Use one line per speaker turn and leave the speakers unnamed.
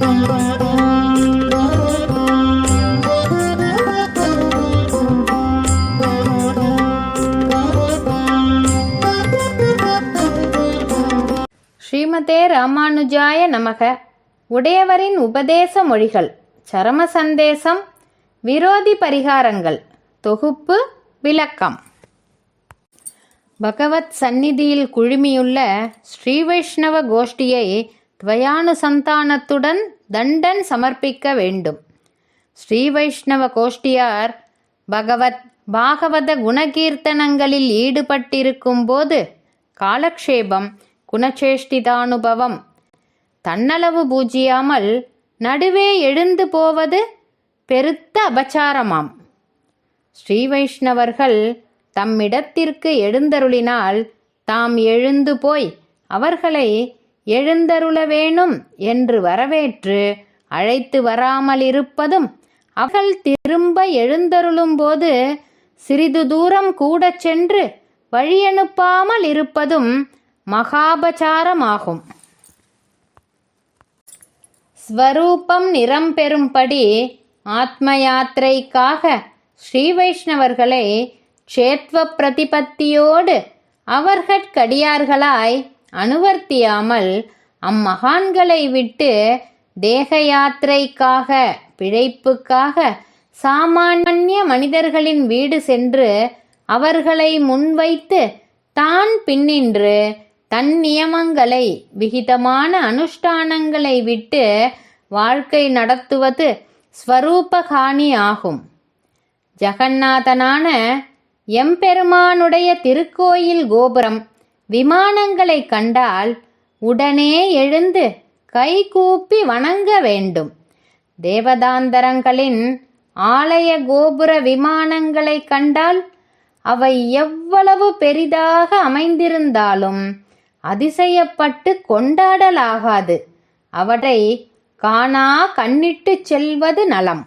ஸ்ரீமதே ராமானுஜாய நமக. உடையவரின் உபதேச மொழிகள் சரம சந்தேசம் விரோதி பரிகாரங்கள் தொகுப்பு விளக்கம். பகவத் சந்நிதியில் குழுமியுள்ள ஸ்ரீ வைஷ்ணவ கோஷ்டியை துவயானுசந்தானத்துடன் தண்டன் சமர்ப்பிக்க வேண்டும். ஸ்ரீ வைஷ்ணவ கோஷ்டியார் பகவத் பாகவத குணகீர்த்தனங்களில் ஈடுபட்டிருக்கும் போது காலக்ஷேபம் குணச்சேஷ்டிதானுபவம். தன்னளவு பூஜியாமல் நடுவே எழுந்து போவது பெருத்த அபச்சாரமாம். ஸ்ரீ வைஷ்ணவர்கள் தம்மிடத்திற்கு எழுந்தருளினால் தாம் எழுந்து போய் அவர்களை எழுந்தருள வேணும் என்று வரவேற்று அழைத்து வராமல் இருப்பதும் அவர்கள் திரும்ப எழுந்தருளும்போது சிறிது தூரம் கூடச் சென்று வழியனுப்பாமல் இருப்பதும் மகாபச்சாரமாகும் ஸ்வரூபம் நிறம் பெறும்படி ஆத்ம யாத்திரைக்காக ஸ்ரீ வைஷ்ணவர்களை க்ஷேத்வ பிரதிபத்தியோடு அவர்கட்கடியார்களாய் அனுவர்த்தியாமல் அம்மகான்களை விட்டு தேக யாத்திரைக்காக பிழைப்புக்காக சாமானிய மனிதர்களின் வீடு சென்று அவர்களை முன்வைத்து தான் பின்னின்று தன் நியமங்களை விகிதமான அனுஷ்டானங்களை விட்டு வாழ்க்கை நடத்துவது ஸ்வரூபகாணி ஆகும் ஜகநாதனான எம்பெருமானுடைய திருக்கோயில் கோபுரம் விமானங்களை கண்டால் உடனே எழுந்து கைகூப்பி வணங்க வேண்டும். தேவதாந்தரங்களின் ஆலய கோபுர விமானங்களை கண்டால் அவை எவ்வளவு பெரிதாக அமைந்திருந்தாலும் அதிசயப்பட்டு கொண்டாடலாகாது. அவற்றை காணா கண்ணிட்டு செல்வது நலம்.